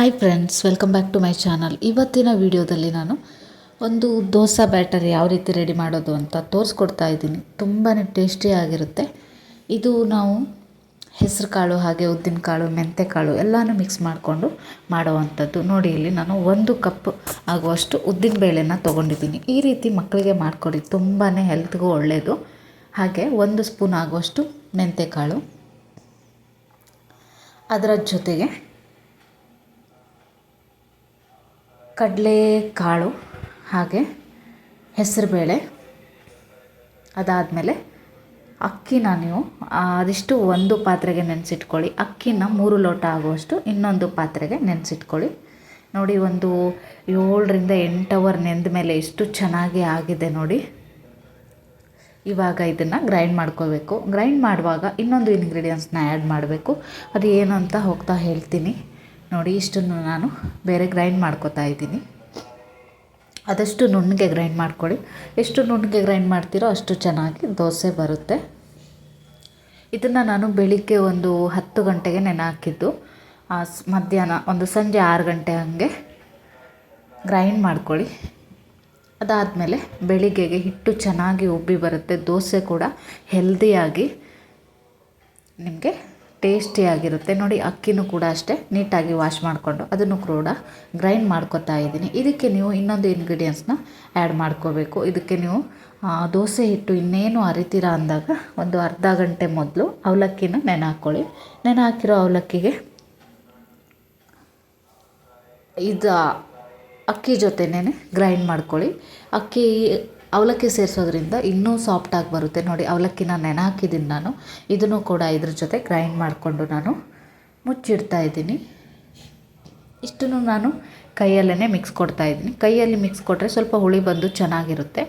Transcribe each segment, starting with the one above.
Hi friends welcome back to my channel ಇವತ್ತಿನ ವಿಡಿಯೋದಲ್ಲಿ ನಾನು ಒಂದು ದೋಸೆ ಬ್ಯಾಟರ್ ಯಾವ ರೀತಿ ರೆಡಿ ಮಾಡೋದು ಅಂತ ತೋರಿಸ್ಕೊಡ್ತಾ ಇದ್ದೀನಿ. ತುಂಬಾ ಟೇಸ್ಟಿಯಾಗಿರುತ್ತೆ ಇದು ನಾವು ಹೆಸರು ಕಾಳು, ಹಾಗೆ ಉದ್ದಿನಕಾಳು ಕಾಳು, ಮೆಂತೆ ಕಾಳು ಎಲ್ಲನೂ ಮಿಕ್ಸ್ ಮಾಡಿಕೊಂಡು ಮಾಡುವಂಥದ್ದು. ನೋಡಿ, ಇಲ್ಲಿ ನಾನು ಒಂದು ಕಪ್ ಆಗುವಷ್ಟು ಉದ್ದಿನ ಬೇಳೆನ ತೊಗೊಂಡಿದ್ದೀನಿ. ಈ ರೀತಿ ಮಕ್ಕಳಿಗೆ ಮಾಡಿಕೊಡಿ. ತುಂಬಾ ಹೆಲ್ತ್ಗೂ ಒಳ್ಳೆಯದು ಹಾಗೆ ಒಂದು ಸ್ಪೂನ್ ಆಗುವಷ್ಟು ಮೆಂತೆ ಕಾಳು. ಅದರ ಜೊತೆಗೆ ಕಡಲೆಕಾಳು ಹಾಗೆ ಹೆಸರುಬೇಳೆ ಅದಾದಮೇಲೆ ಅಕ್ಕಿನ ನೀವು ಅದಿಷ್ಟು ಒಂದು ಪಾತ್ರೆಗೆ ನೆನೆಸಿಟ್ಕೊಳ್ಳಿ. ಅಕ್ಕಿನ ಮೂರು ಲೋಟ ಆಗುವಷ್ಟು ಇನ್ನೊಂದು ಪಾತ್ರೆಗೆ ನೆನೆಸಿಟ್ಕೊಳ್ಳಿ. ನೋಡಿ, ಒಂದು ಏಳರಿಂದ ಎಂಟು ಅವರ್ ನೆಂದ ಮೇಲೆ ಎಷ್ಟು ಚೆನ್ನಾಗಿ ಆಗಿದೆ ನೋಡಿ. ಇವಾಗ ಇದನ್ನು ಗ್ರೈಂಡ್ ಮಾಡ್ಕೋಬೇಕು. ಗ್ರೈಂಡ್ ಮಾಡುವಾಗ ಇನ್ನೊಂದು ಇಂಗ್ರೀಡಿಯೆಂಟ್ಸ್ನ ಆ್ಯಡ್ ಮಾಡಬೇಕು. ಅದು ಏನು ಅಂತ ಹೋಗ್ತಾ ಹೇಳ್ತೀನಿ. ನೋಡಿ, ಇಷ್ಟನ್ನು ನಾನು ಬೇರೆ ಗ್ರೈಂಡ್ ಮಾಡ್ಕೋತಾ ಇದ್ದೀನಿ. ಆದಷ್ಟು ನುಣ್ಣಗೆ ಗ್ರೈಂಡ್ ಮಾಡ್ಕೊಳ್ಳಿ. ಎಷ್ಟು ನುಣ್ಣಗೆ ಗ್ರೈಂಡ್ ಮಾಡ್ತೀರೋ ಅಷ್ಟು ಚೆನ್ನಾಗಿ ದೋಸೆ ಬರುತ್ತೆ. ಇದನ್ನು ನಾನು ಬೆಳಿಗ್ಗೆ ಒಂದು ಹತ್ತು ಗಂಟೆಗೆ ನೆನೆ ಹಾಕಿದ್ದು ಮಧ್ಯಾಹ್ನ ಒಂದು ಸಂಜೆ ಆರು ಗಂಟೆ ಹಾಗೆ ಗ್ರೈಂಡ್ ಮಾಡ್ಕೊಳ್ಳಿ. ಅದಾದಮೇಲೆ ಬೆಳಿಗ್ಗೆಗೆ ಹಿಟ್ಟು ಚೆನ್ನಾಗಿ ಉಬ್ಬಿ ಬರುತ್ತೆ. ದೋಸೆ ಕೂಡ ಹೆಲ್ದಿಯಾಗಿ ನಿಮಗೆ ಟೇಸ್ಟಿಯಾಗಿರುತ್ತೆ ನೋಡಿ, ಅಕ್ಕಿನೂ ಕೂಡ ಅಷ್ಟೇ ನೀಟಾಗಿ ವಾಶ್ ಮಾಡಿಕೊಂಡು ಅದನ್ನು ಕೂಡ ಗ್ರೈಂಡ್ ಮಾಡ್ಕೊತಾ ಇದ್ದೀನಿ. ಇದಕ್ಕೆ ನೀವು ಇನ್ನೊಂದು ಇಂಗ್ರೀಡಿಯೆಂಟ್ಸ್ನ ಆ್ಯಡ್ ಮಾಡ್ಕೋಬೇಕು. ಇದಕ್ಕೆ ನೀವು ದೋಸೆ ಹಿಟ್ಟು ಇನ್ನೇನು ಅರಿತೀರ ಅಂದಾಗ ಒಂದು ಅರ್ಧ ಗಂಟೆ ಮೊದಲು ಅವಲಕ್ಕಿನ ನೆನೆ ಹಾಕ್ಕೊಳ್ಳಿ ನೆನೆ ಹಾಕಿರೋ ಅವಲಕ್ಕಿಗೆ ಇದು ಅಕ್ಕಿ ಜೊತೆನೇ ಗ್ರೈಂಡ್ ಮಾಡ್ಕೊಳ್ಳಿ. ಅಕ್ಕಿ ಅವಲಕ್ಕಿ ಸೇರಿಸೋದ್ರಿಂದ ಇನ್ನೂ ಸಾಫ್ಟಾಗಿ ಬರುತ್ತೆ. ನೋಡಿ, ಅವಲಕ್ಕಿನ ನೆನೆ ಹಾಕಿದ್ದೀನಿ ನಾನು. ಇದನ್ನು ಕೂಡ ಇದ್ರ ಜೊತೆ ಗ್ರೈಂಡ್ ಮಾಡಿಕೊಂಡು ನಾನು ಮುಚ್ಚಿಡ್ತಾ ಇದ್ದೀನಿ. ಇಷ್ಟನ್ನು ನಾನು ಕೈಯಲ್ಲೇ ಮಿಕ್ಸ್ ಕೊಡ್ತಾ ಇದ್ದೀನಿ. ಕೈಯಲ್ಲಿ ಮಿಕ್ಸ್ ಕೊಟ್ಟರೆ ಸ್ವಲ್ಪ ಹುಳಿ ಬಂದು ಚೆನ್ನಾಗಿರುತ್ತೆ.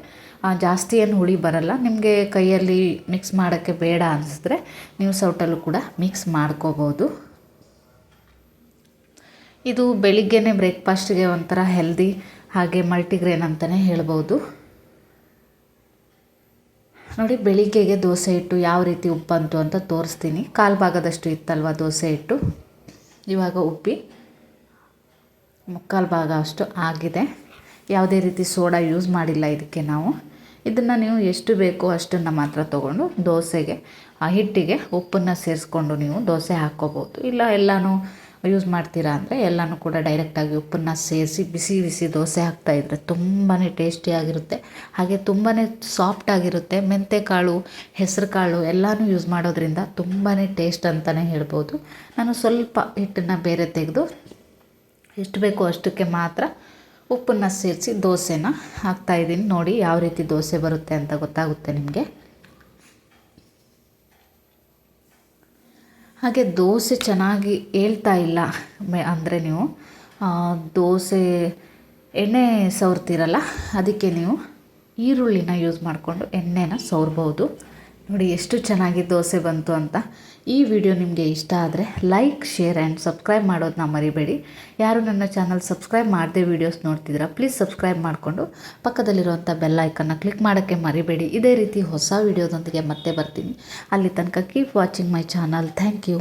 ಜಾಸ್ತಿ ಏನು ಹುಳಿ ಬರಲ್ಲ. ನಿಮಗೆ ಕೈಯಲ್ಲಿ ಮಿಕ್ಸ್ ಮಾಡೋಕ್ಕೆ ಬೇಡ ಅನಿಸಿದ್ರೆ ನೀವು ಸೌಟಲ್ಲೂ ಕೂಡ ಮಿಕ್ಸ್ ಮಾಡ್ಕೋಬೋದು. ಇದು ಬೆಳಿಗ್ಗೆನೇ ಬ್ರೇಕ್ಫಾಸ್ಟ್ಗೆ ಒಂಥರ ಹೆಲ್ದಿ ಹಾಗೆ ಮಲ್ಟಿಗ್ರೇನ್ ಅಂತಲೇ ಹೇಳ್ಬೋದು. ನೋಡಿ, ಬೆಳಿಗ್ಗೆಗೆ ದೋಸೆ ಹಿಟ್ಟು ಯಾವ ರೀತಿ ಉಪ್ಪಂತು ಅಂತ ತೋರಿಸ್ತೀನಿ. ಕಾಲು ಭಾಗದಷ್ಟು ಇತ್ತಲ್ವ ದೋಸೆ ಹಿಟ್ಟು? ಇವಾಗ ಉಪ್ಪಿ. ಮುಕ್ಕಾಲು ಭಾಗ ಅಷ್ಟು ಆಗಿದೆ. ಯಾವುದೇ ರೀತಿ ಸೋಡಾ ಯೂಸ್ ಮಾಡಿಲ್ಲ ಇದಕ್ಕೆ ನಾವು. ಇದನ್ನು ನೀವು ಎಷ್ಟು ಬೇಕೋ ಅಷ್ಟನ್ನು ಮಾತ್ರ ತೊಗೊಂಡು ದೋಸೆಗೆ, ಆ ಹಿಟ್ಟಿಗೆ ಉಪ್ಪನ್ನು ಸೇರಿಸ್ಕೊಂಡು ನೀವು ದೋಸೆ ಹಾಕ್ಕೋಬೋದು. ಇಲ್ಲ, ಎಲ್ಲನೂ ಯೂಸ್ ಮಾಡ್ತೀರಾ ಅಂದರೆ ಎಲ್ಲನೂ ಕೂಡ ಡೈರೆಕ್ಟಾಗಿ ಉಪ್ಪನ್ನು ಸೇರಿಸಿ ಬಿಸಿ ಬಿಸಿ ದೋಸೆ ಹಾಕ್ತಾಯಿದ್ರೆ ತುಂಬಾ ಟೇಸ್ಟಿಯಾಗಿರುತ್ತೆ ಹಾಗೆ ತುಂಬಾ ಸಾಫ್ಟಾಗಿರುತ್ತೆ ಕಾಳು ಹೆಸರು ಕಾಳು ಎಲ್ಲನೂ ಯೂಸ್ ಮಾಡೋದ್ರಿಂದ ತುಂಬಾ ಟೇಸ್ಟ್ ಅಂತಲೇ ಹೇಳ್ಬೋದು. ನಾನು ಸ್ವಲ್ಪ ಹಿಟ್ಟನ್ನು ಬೇರೆ ತೆಗೆದು ಎಷ್ಟು ಬೇಕೋ ಅಷ್ಟಕ್ಕೆ ಮಾತ್ರ ಉಪ್ಪನ್ನು ಸೇರಿಸಿ ದೋಸೆನ ಹಾಕ್ತಾಯಿದ್ದೀನಿ ನೋಡಿ ಯಾವ ರೀತಿ ದೋಸೆ ಬರುತ್ತೆ ಅಂತ ಗೊತ್ತಾಗುತ್ತೆ ನಿಮಗೆ. ಹಾಗೆ ದೋಸೆ ಚೆನ್ನಾಗಿ ಹೇಳ್ತಾ ಇಲ್ಲ, ಮೆ, ಅಂದರೆ ನೀವು. ದೋಸೆ ಎಣ್ಣೆ ಸವರ್ತೀರಲ್ಲ, ಅದಕ್ಕೆ ನೀವು ಈರುಳ್ಳಿನ ಯೂಸ್ ಮಾಡಿಕೊಂಡು ಎಣ್ಣೆನ ಸವರ್ಬೋದು. ನೋಡಿ, ಎಷ್ಟು ಚೆನ್ನಾಗಿ ದೋಸೆ ಬಂತು ಅಂತ. ಈ ವಿಡಿಯೋ ನಿಮಗೆ ಇಷ್ಟ ಆದರೆ ಲೈಕ್, ಶೇರ್ ಆ್ಯಂಡ್ ಸಬ್ಸ್ಕ್ರೈಬ್ ಮಾಡೋದನ್ನ ಮರಿಬೇಡಿ. ಯಾರು ನನ್ನ ಚಾನಲ್ ಸಬ್ಸ್ಕ್ರೈಬ್ ಮಾಡದೆ ವೀಡಿಯೋಸ್ ನೋಡ್ತಿದ್ದೀರಾ, ಪ್ಲೀಸ್ ಸಬ್ಸ್ಕ್ರೈಬ್ ಮಾಡಿಕೊಂಡು ಪಕ್ಕದಲ್ಲಿರುವಂಥ ಬೆಲ್ ಐಕನ್ನ ಕ್ಲಿಕ್ ಮಾಡೋಕ್ಕೆ ಮರಿಬೇಡಿ. ಇದೇ ರೀತಿ ಹೊಸ ವೀಡಿಯೋದೊಂದಿಗೆ ಮತ್ತೆ ಬರ್ತೀನಿ. ಅಲ್ಲಿ ತನಕ keep watching my channel thank you